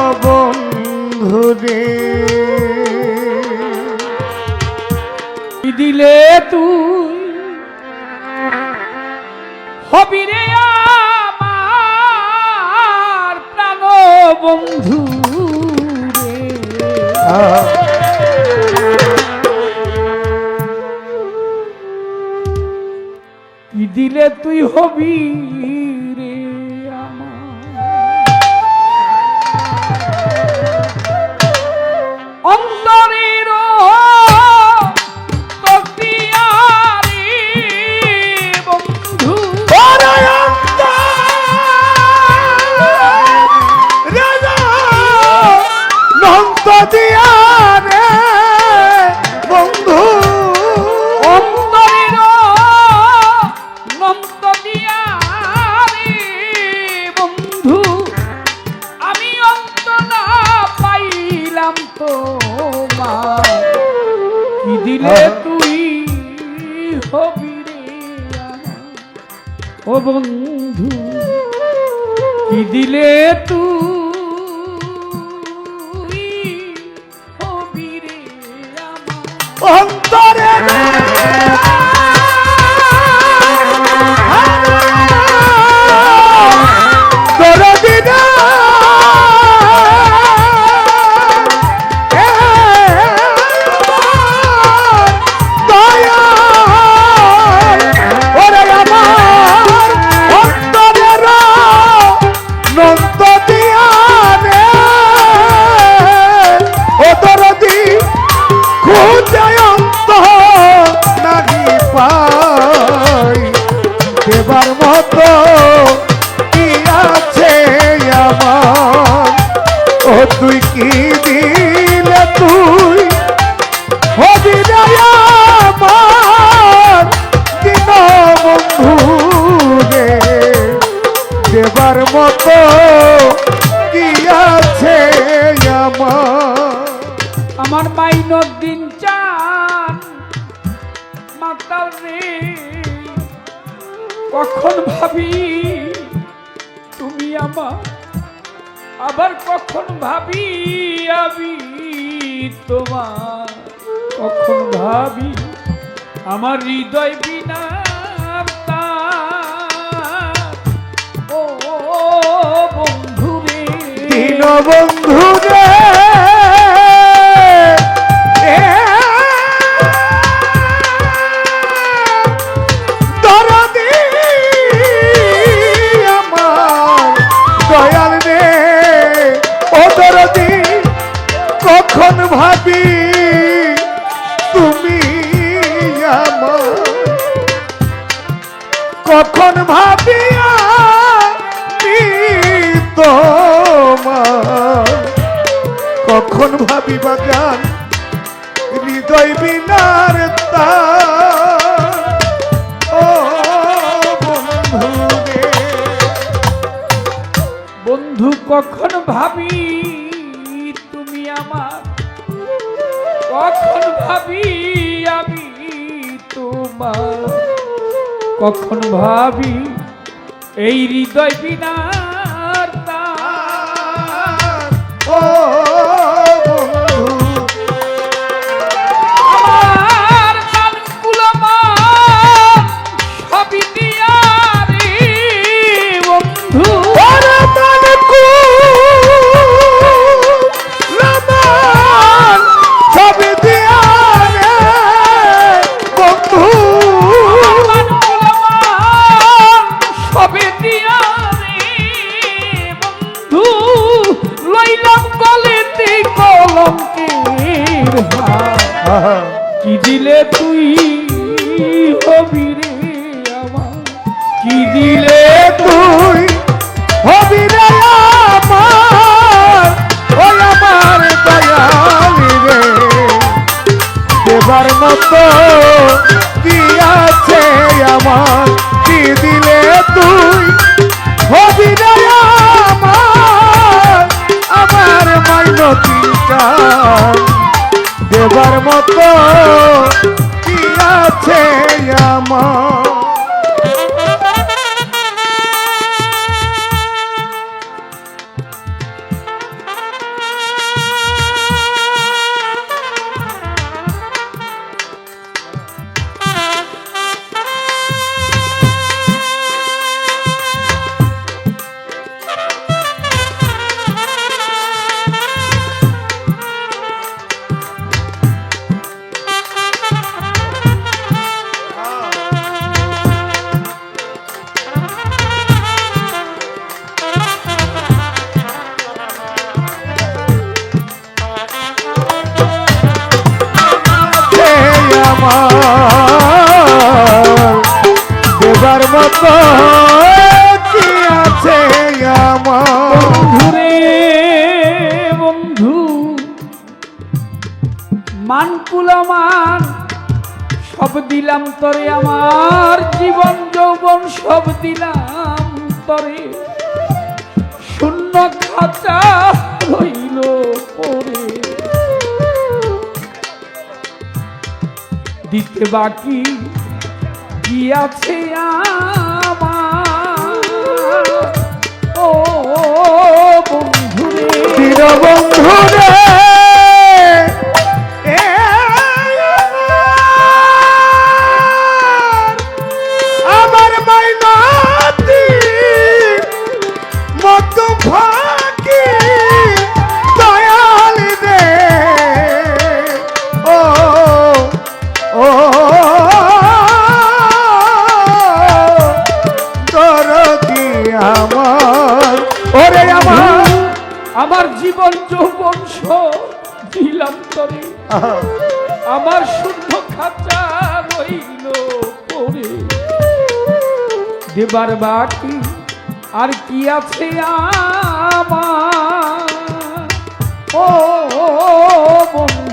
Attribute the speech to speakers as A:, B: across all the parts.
A: বন্ধুরে।
B: দিলে তুই হবি রে আমার প্রাণ বন্ধু দিলে তুই হবি ও কখন ভাবি? তুমি আমার আবার কখন ভাবি? আমি তোমার কখন ভাবি? আমার হৃদয় বিনা ও বন্ধু রে
A: বন্ধু কখন ভাবিয়া তোমার? কখন ভাবি বাগান হৃদয় বিনার বন্ধু
B: বন্ধু, কখন ভাবি তুমি আমার? কখন ভাবি আমি তোমার? কখন ভাবি এই হৃদয় বিনার
A: মতো কি আছে আমার? কি দিলে তুই? হবি আমার আমার মাইনতিটা। দেবার মতো কি আছে আমার?
B: মানকুলামান সব দিলাম তরে আমার জীবন যৌবন, সব দিলাম তরে। শূন্য খাঁচা রইল পরে। দিতে বাকি কি আছে আমার? ও বন্ধুরে।
A: চির ওরে আমার
B: আমার জীবন যৌবন দিলাম তরে। আমার শুদ্ধ খাঁচা রইল পরে দেবার বাকি আর কি আছে আমার? ও বন্ধুরে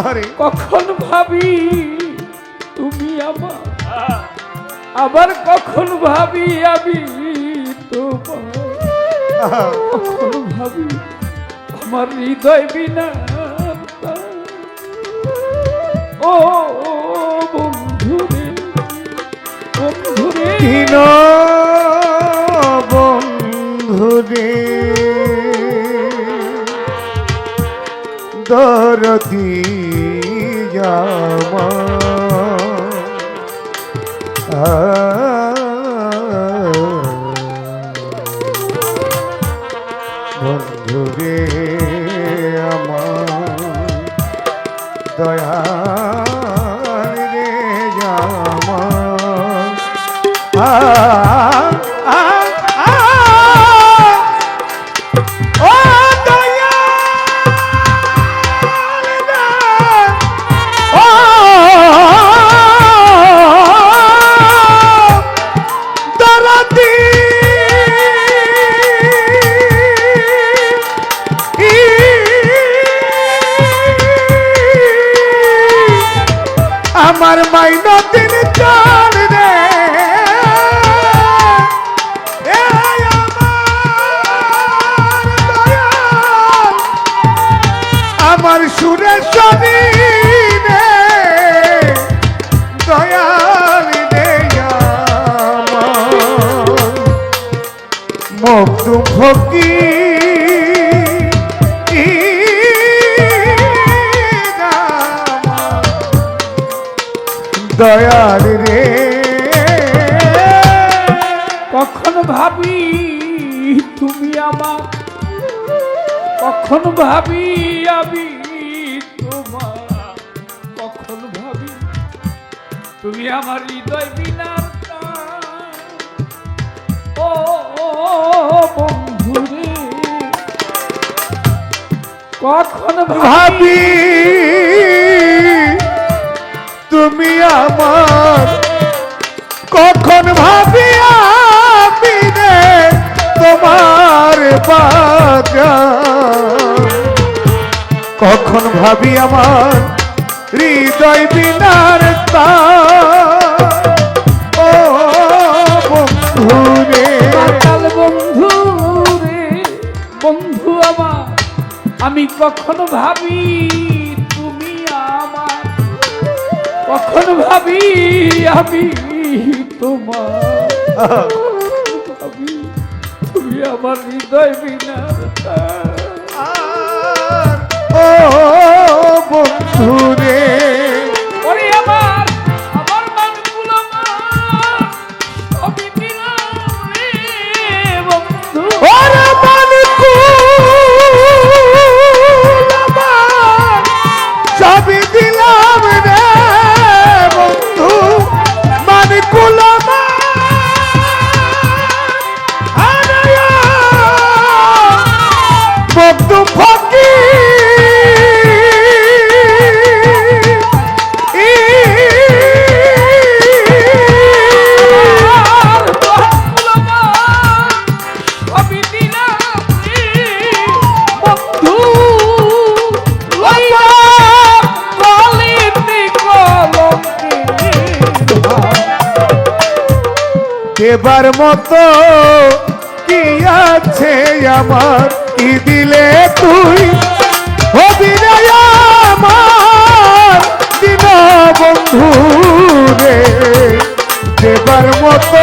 A: আরে
B: কখন ভাবি তুমি আমার? আবার কখন ভাবি আমি তোমার? কখন ভাবি আমার হৃদয় বিনা ও বন্ধুরে বন্ধুরে।
A: দরদি জামা দয়াল রে।
B: কখন ভাবি তুমি আমার? কখন ভাবি আমি তোমার? কখন ভাবি তুমি আমার হৃদয় বিনার টান। বন্ধু রে কখন ভাবি
A: তুমি আমার। কখন ভাবি রে তোমার কখন ভাবি আমার হৃদয় বিনার ও বন্ধু রে
B: বন্ধু রে বন্ধু আমার, আমি কখন ভাবি কখন ভাবি আমি তোমার? ভাবি তুমি আমার হৃদয় বিনা
A: ও বন্ধু এবার মতো কি আছে আমার? কি দিলে তুই? আমার দিন বন্ধু রে
B: দেবার মতো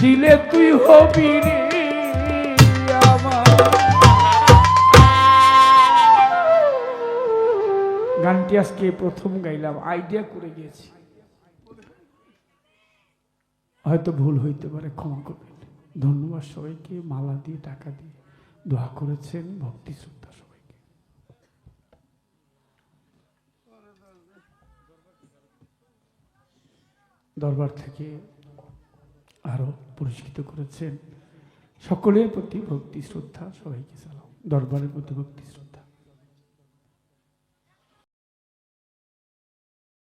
B: দিলে তুই হবি গানটি আজকে প্রথম গাইলাম আইডিয়া করে গিয়েছি হয়তো ভুল হইতে পারে, ক্ষমা করবেন। ধন্যবাদ সবাইকে, মালা দিয়ে, টাকা দিয়ে। দোয়া করেছেন ভক্তি শ্রদ্ধা সবাইকে। দরবার থেকে আরও পুরস্কৃত করেছেন। সকলের প্রতি ভক্তি শ্রদ্ধা সবাইকে সালাম। দরবারের প্রতি ভক্তি শ্রদ্ধা।